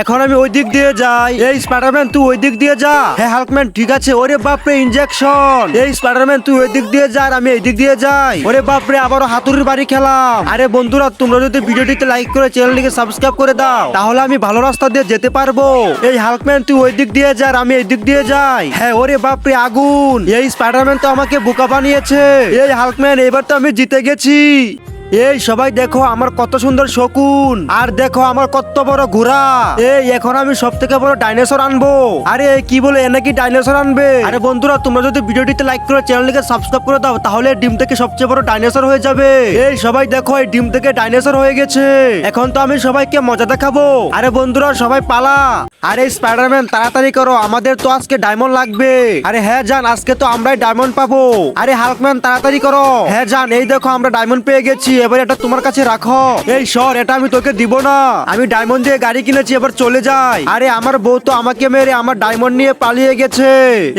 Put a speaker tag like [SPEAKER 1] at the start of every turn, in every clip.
[SPEAKER 1] এখন আমি ওই দিক দিয়ে যাই। এই স্পাইডারম্যান তুই ওই দিক দিয়ে যা। হ্যাঁ হাল্কম্যান ঠিক আছে। ওরে বাপরে ইনজেকশন এই স্পাইডারম্যান তুই ওই দিক দিয়ে যা আমি এই দিক দিয়ে যাই। ওরে বাপরে, আবারও হাতুড়ির বাড়ি খেলাম। আরে বন্ধুরা, তোমরা যদি ভিডিওটিতে লাইক করে চ্যানেলটিকে সাবস্ক্রাইব করে দাও, তাহলে আমি ভালো রাস্তা দিয়ে যেতে পারব। এই হাল্কম্যান তুই ওই দিক দিয়ে যা আমি এই দিক দিয়ে যাই। হ্যাঁ ওরে বাপরে, আগুন। এই স্পাইডারম্যান তো আমাকে বোকা বানিয়েছে। এই হাল্কম্যান এবার তো আমি জিতে গেছি। এই সবাই দেখো আমার কত সুন্দর শকুন। আর দেখো আমার কত বড় ঘোড়া। এই, এখন আমি সব থেকে বড় ডাইনোসর আনব। আরে কি বলে, এ নাকি ডাইনোসর আনবে? আরে বন্ধুরা, তোমরা যদি ভিডিওটিতে লাইক করে চ্যানেলটিকে সাবস্ক্রাইব করে দাও, তাহলে ডিম থেকে সবচেয়ে বড় ডাইনোসর হয়ে যাবে। এই, সবাই দেখো, এই ডিম থেকে ডাইনোসর হয়ে গেছে। এখন তো আমি সবাইকে মজা দেখাবো। আরে বন্ধুরা, সবাই পালা। আরে, স্পাইডারম্যান, তাড়াতাড়ি করো, আমাদের তো আজকে ডায়মন্ড লাগবে। আরে হ্যাঁ জান, আজকে তো আমরাই ডায়মন্ড পাবো। আরে, হাল্কম্যান, তাড়াতাড়ি করো। হ্যাঁ জান, এই দেখো, আমরা ডায়মন্ড পেয়ে গেছি। এবার এটা তোমার কাছে রাখো। এই সর, এটা আমি তোকে দিব না। আমি ডায়মন্ড দিয়ে গাড়ি কিনেছি, এবার চলে যাই। আরে আমার বউ তো আমাকে মেরে আমার ডায়মন্ড নিয়ে পালিয়ে গেছে।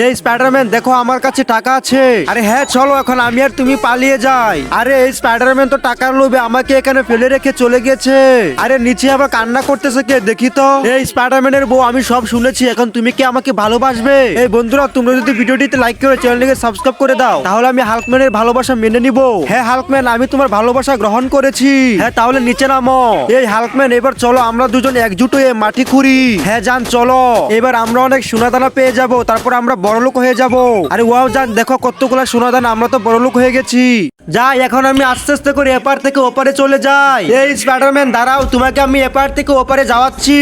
[SPEAKER 1] এই স্পাইডারম্যান দেখো আমার কাছে টাকা আছে। আরে হ্যাঁ চলো এখন, আমি আর তুমি পালিয়ে যাই। আরে এই স্পাইডারম্যান তো টাকার লোভে আমাকে এখানে ফেলে রেখে চলে গেছে। আরে নিচে আবার কান্না করতেছে কে, দেখি তো। এই স্পাইডারম্যানের বউ, আমি সব শুনেছি, এখন তুমি কি আমাকে ভালোবাসবে? এই বন্ধুরা, তোমরা যদি ভিডিওটিতে লাইক করে চ্যানেলটিকে সাবস্ক্রাইব করে দাও, তাহলে আমি হাল্কম্যানের ভালোবাসা মেনে নিব। হ্যাঁ হাল্কম্যান আমি তোমার ভালোবাসা গ্রহণ করেছি। হ্যাঁ তাহলে নিচে নামো। এই হাল্কম্যান এবার চলো আমরা দুজন একজুট হয়ে মাটি খুঁড়ি। হ্যাঁ যান চলো। এবার আমরা অনেক সোনাদানা পেয়ে যাব তারপর আমরা বড়লোক হয়ে যাব। আরে ওয়াও যান দেখো কতগুলা সোনাদানা আমরা তো বড়লোক হয়ে গেছি। যাই এখন আমি আস্তে আস্তে করে এপার থেকে ওপারে চলে যাই। এই স্পাইডারম্যান দাঁড়াও তোমাকে আমি এপার থেকে ওপারে যাওয়াচ্ছি।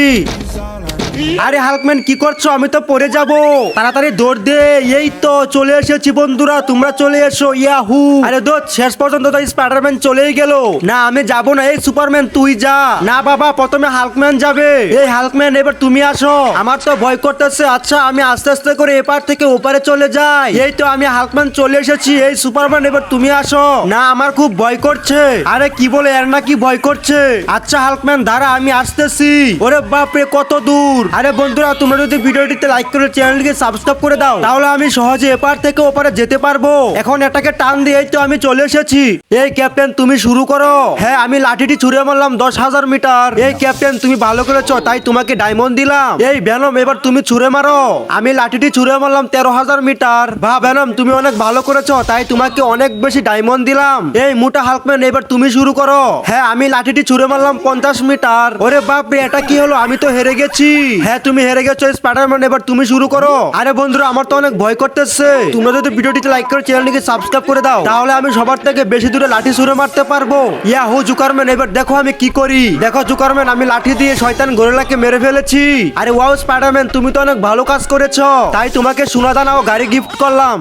[SPEAKER 1] আরে হালকম্যান, কি করছ? আমি তো পড়ে যাব। তাড়াতাড়ি দৌড় দে। এই তো, চলে এসেছি বন্ধুরা, তোমরা চলে এসো, ইয়াহু। আরে দোস্ত, শেষ পর্যন্ত তো স্পাইডারম্যান চলেই গেল। না, আমি যাব না। এই সুপারম্যান, তুই যা। না, বাবা, প্রথমে হালকম্যান যাবে। এই হালকম্যান, এবার তুমি আসো। আমার তো ভয় করতেছে। আচ্ছা আমি আস্তে আস্তে করে এপার থেকে ওপারে চলে যাই। এই তো, আমি হালকম্যান চলে এসেছি। এই সুপারম্যান, এবার তুমি আসো। না, আমার খুব ভয় করছে। আরে, কি বলে, এর নাকি ভয় করছে? আচ্ছা হালকম্যান, দাঁড়া, আমি আসতেছি। ওরে বাপরে, কত দূর। আরে বন্ধুরা, তোমরা যদি ভিডিওটিতে লাইক করে চ্যানেলটিকে সাবস্ক্রাইব করে দাও, তাহলে আমি সহজে এপার থেকে ওপারে যেতে পারব। এখন এটাকে টান দিয়ে তো আমি চলে এসেছি। এই ক্যাপ্টেন তুমি শুরু করো। হ্যাঁ আমি লাঠিটি ছুড়ে মারলাম দশ হাজার মিটার। এই ক্যাপ্টেন তুমি ভালো করেছ, তাই তোমাকে ডায়মন্ড দিলাম। এই ভ্যানম এবার তুমি ছুড়ে মারো। আমি লাঠিটি ছুড়ে মারলাম তেরো হাজার মিটার। বা ভ্যানম তুমি অনেক ভালো করেছ, তাই তোমাকে অনেক বেশি ডায়মন্ড দিলাম। এই মোটা হালকম্যান এবার তুমি শুরু করো। হ্যাঁ আমি লাঠিটি ছুড়ে মারলাম পঞ্চাশ মিটার। ওরে বাপরে, এটা কি হলো? আমি তো হেরে গেছি। হ্যাঁ তুমি হেরে গেছো স্পাইডারম্যান এবার তুমি শুরু করো। আরে বন্ধুরা, আমার তো অনেক ভয় করতেছে। তোমরা যদি ভিডিওটিতে লাইক করে চ্যানেলটিকে সাবস্ক্রাইব করে দাও। তাহলে আমি সবার থেকে বেশি দূরে লাঠি ছুঁড়ে মারতে পারব। ইয়া হো জুকারম্যান এবার দেখো আমি কি করি। দেখো জুকারম্যান আমি লাঠি দিয়ে শয়তান গোরেলাকে মেরে ফেলেছি। আরে ওয়াও স্পাইডারম্যান তুমি তো অনেক ভালো কাজ করেছ। তাই তোমাকে সোনা দানা ও গাড়ি গিফট করলাম।